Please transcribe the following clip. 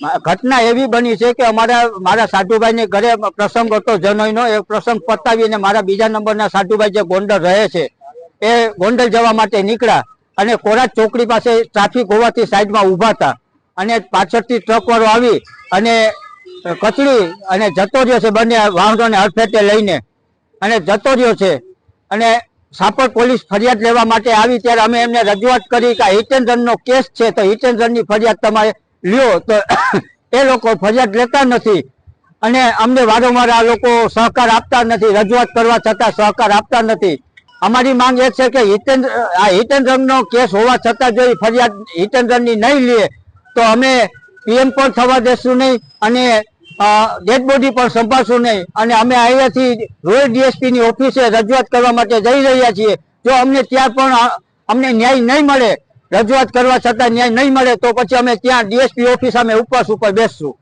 ઘટના એવી બની છે કે અમારા, મારા સાધુભાઈ ને ઘરે પ્રસંગ હતો જનોઈનો એ પ્રસંગ પતાવીને મારા બીજા નંબરના સાધુભાઈ જે ગોંડલ રહે છે, એ ગોંડલ જવા માટે નીકળ્યા અને કોરાટ ચોકડી પાસે ટ્રાફિક હોવાથી સાઈડમાં ઊભા હતા. અને પાછળથી ટ્રક વાળો આવી અને કચડી અને જતો રહ્યો છે બંને વાહનોને હડફેટે લઈને. અને જતો રહ્યો છે અને સાપર પોલીસ ફરિયાદ લેવા માટે આવી, ત્યારે અમે એમને રજૂઆત કરી કે હિટ એન્ડ કેસ છે, તો હિટેન્દ્રનની ફરિયાદ તમારે લ્યો તો એ લોકો ફરિયાદ લેતા નથી. અને અમને વારંવાર આ લોકો સહકાર આપતા નથી, રજૂઆત કરવા છતાં સહકાર આપતા નથી. અમારી માંગ એ છે કે હિતેન્દ્ર, આ હિતેન્દ્રનો કેસ હોવા છતાં જો ફરિયાદ હિતેન્દ્રની નહીં લે, તો અમે પીએમ પણ થવા દેશું નહીં અને ડેડ બોડી પણ સંભાળશું નહીં. અને અમે અહીંયાથી રોયલ ડીએસપીની ઓફિસે રજૂઆત કરવા માટે જઈ રહ્યા છીએ. જો અમને ત્યાં પણ અમને ન્યાય નહીં મળે રજૂઆત કરવા છતાં ન્યાય નહીં મળે તો પછી અમે ત્યાં ડીએસપી ઓફિસ અમે ઉપવાસ ઉપર બેસશું.